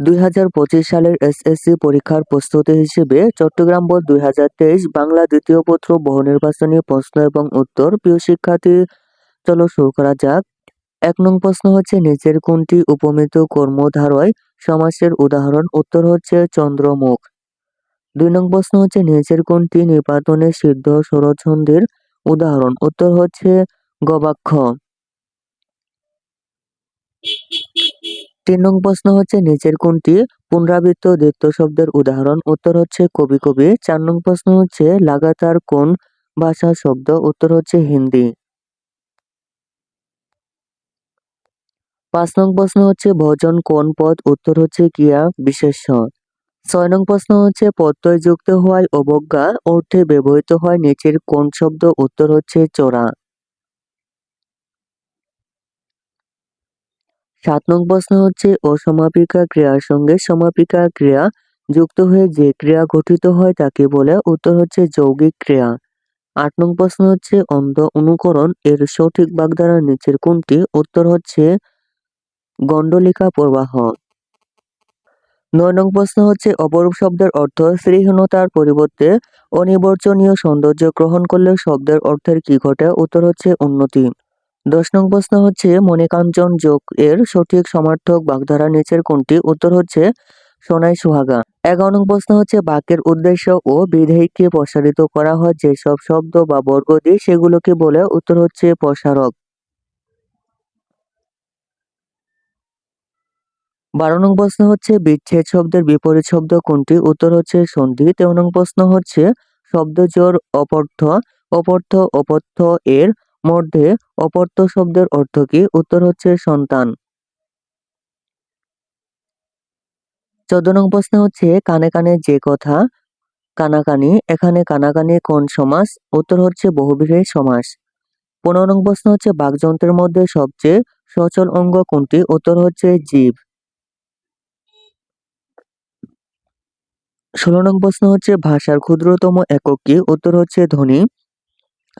দুই হাজার পঁচিশ সালের এসএসসি পরীক্ষার প্রস্তুতি হিসেবে চট্টগ্রাম বোর্ড দুই হাজার তেইশ, বাংলা দ্বিতীয় পত্র বহু নির্বাচনী প্রশ্ন এবং উত্তর। প্রিয় শিক্ষার্থী, চলো শুরু করা যাক। এক নং প্রশ্ন হচ্ছে, নিচের কোনটি উপমিত কর্মধারয়? সমাসের উদাহরণ উত্তর হচ্ছে, চন্দ্রমুখ। দুই নং প্রশ্ন হচ্ছে, নিচের কোনটি নিপাতনে সিদ্ধ স্বরছন্দের উদাহরণ? উত্তর হচ্ছে, গবাক্ষ। তিন নং প্রশ্ন হচ্ছে নিচের কোনটি? পুনরাবৃত্ত দ্বিত্ব শব্দের উদাহরণ। উত্তর হচ্ছে কবি কবি। চার নং প্রশ্ন হচ্ছে লাগাতার কোন ভাষা শব্দ? উত্তর হচ্ছে হিন্দি। পাঁচ নং প্রশ্ন হচ্ছে ভজন কোন পদ? উত্তর হচ্ছে ক্রিয়া বিশেষ ছয় নং প্রশ্ন হচ্ছে প্রত্যয় যুক্ত হওয়ায় অবজ্ঞা অর্থে ব্যবহৃত হয় নিচের কোন শব্দ? উত্তর হচ্ছে চোরা। সাত নং প্রশ্ন হচ্ছে, অসমাপিকা ক্রিয়ার সঙ্গে সমাপিকা ক্রিয়া যুক্ত হয়ে যে ক্রিয়া গঠিত হয় তাকে বলে উত্তর হচ্ছে যৌগিক ক্রিয়া। আট নং প্রশ্ন হচ্ছে, অন্ধ অনুকরণ এর সঠিক বাগধারা নিচের কোনটি? উত্তর হচ্ছে, গণ্ডলিকা প্রবাহ। নয় নং প্রশ্ন হচ্ছে, অপরূপ শব্দের অর্থ শ্রীহীনতার পরিবর্তে অনিবর্চনীয় সৌন্দর্য গ্রহণ করলে শব্দের অর্থের কি ঘটে? উত্তর হচ্ছে, উন্নতি। দশ নং প্রশ্ন হচ্ছে, মণিকাঞ্চন যোগ এর সঠিক সমার্থক বাগধারা নিচের কোনটি? উত্তর হচ্ছে, সোনাই সুহাগা। এগারো নং প্রশ্ন হচ্ছে, বাক্যের উদ্দেশ্য ও বিধেয়কে প্রসারিত করা হয়? যেসব শব্দ বা বর্গ দিয়ে সেগুলোকে বলে, উত্তর হচ্ছে, প্রসারক। বারো নং প্রশ্ন হচ্ছে, বিচ্ছেদ শব্দের বিপরীত শব্দ কোনটি? উত্তর হচ্ছে, সন্ধি। তেরো নং প্রশ্ন হচ্ছে শব্দজোর অপর্থ অপর্থ অপর্থ এর মধ্যে অপর্থ শব্দের অর্থ কি? উত্তর হচ্ছে সন্তান। চোদ্দ নং প্রশ্ন হচ্ছে, কানে কানে যে কথা, কানাকানি, এখানে কানাকানি কোন সমাস? উত্তর হচ্ছে বহুবিধেয় সমাস। পনেরো নং প্রশ্ন হচ্ছে, বাকযন্ত্রের মধ্যে সবচেয়ে সচল অঙ্গ কোনটি? উত্তর হচ্ছে জীব। ষোলো নং প্রশ্ন হচ্ছে, ভাষার ক্ষুদ্রতম একক কি? উত্তর হচ্ছে ধ্বনি।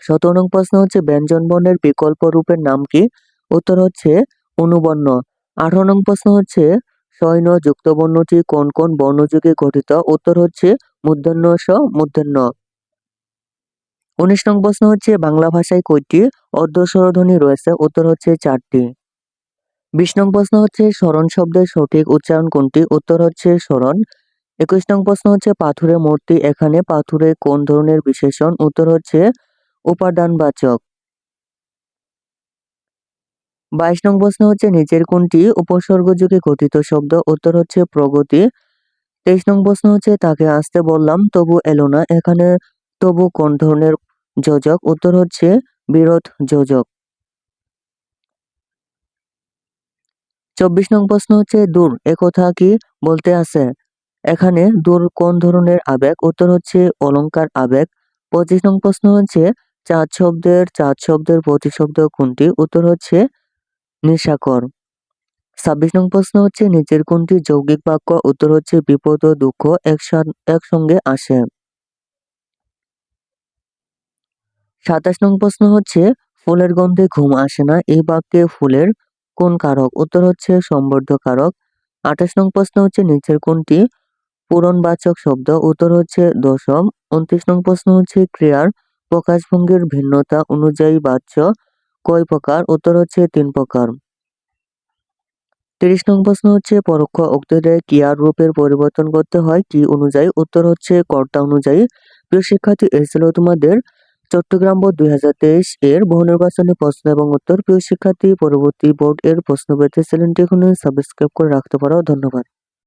সতেরো নং প্রশ্ন হচ্ছে ব্যঞ্জন বর্ণের বিকল্প রূপের নাম কি? উত্তর হচ্ছে অনুবর্ণ। আঠারো নং প্রশ্ন হচ্ছে সৈন্য যুক্ত বর্ণটি কোন কোন বর্ণযুগে গঠিত? উত্তর হচ্ছে মূর্ধন্য স মূর্ধন্য উনিশ নং প্রশ্ন হচ্ছে বাংলা ভাষায় কয়টি অর্ধস্বরধ্বনি রয়েছে? উত্তর হচ্ছে চারটি। বিশ নং প্রশ্ন হচ্ছে স্মরণ শব্দের সঠিক উচ্চারণ কোনটি? উত্তর হচ্ছে স্মরণ। একুশ নং প্রশ্ন হচ্ছে পাথুরে মূর্তি। এখানে পাথুরে কোন ধরনের বিশেষণ? উত্তর হচ্ছে উপাদানবাচক। বাইশ নং প্রশ্ন হচ্ছে, নিচের কোনটি উপসর্গ যুগে গঠিত শব্দ? উত্তর হচ্ছে, প্রগতি। তেইশ নং প্রশ্ন হচ্ছে, তাকে আসতে বললাম, তবু এলো না। এখানে তবু কোন ধরনের যোজক? উত্তর হচ্ছে, বিরোধ যোজক। চব্বিশ নং প্রশ্ন হচ্ছে, দূর একথা কি বলতে আছে? এখানে দূর কোন ধরনের আবেগ? উত্তর হচ্ছে, অলংকার আবেগ। পঁচিশ নং প্রশ্ন হচ্ছে চাঁদ শব্দের চাঁদ শব্দের প্রতিশব্দ কোনটি? উত্তর হচ্ছে নিশাকর। ছাব্বিশ নং প্রশ্ন হচ্ছে, নিচের কোনটি যৌগিক বাক্য? উত্তর হচ্ছে, বিপদ ও দুঃখ একসঙ্গে আসে। সাতাশ নং প্রশ্ন হচ্ছে, ফুলের গন্ধে ঘুম আসে না, এই বাক্যে ফুলের কোন কারক? উত্তর হচ্ছে সম্বর্ধ কারক আঠাশ নং প্রশ্ন হচ্ছে, নিচের কোনটি পূরণবাচক শব্দ? উত্তর হচ্ছে, দশম। উনত্রিশ নং প্রশ্ন হচ্ছে, ক্রিয়ার প্রকাশভঙ্গির ভিন্নতা অনুযায়ী বাচ্য কয় প্রকার? উত্তর হচ্ছে তিন প্রকার। তিরিশ নং প্রশ্ন হচ্ছে, পরোক্ষ উক্তিতে ক্রিয়ার রূপের পরিবর্তন করতে হয়? কি অনুযায়ী? উত্তর হচ্ছে, কর্তা অনুযায়ী। প্রিয় শিক্ষার্থী, এই ছিল তোমাদের চট্টগ্রাম বোর্ড দুই হাজার তেইশ এর বহু নির্বাচনী প্রশ্ন এবং উত্তর। প্রিয় শিক্ষার্থী, পরবর্তী বোর্ড এর প্রশ্ন পেতে চ্যানেলটি এখানে সাবস্ক্রাইব করে রাখতে পারো। ধন্যবাদ।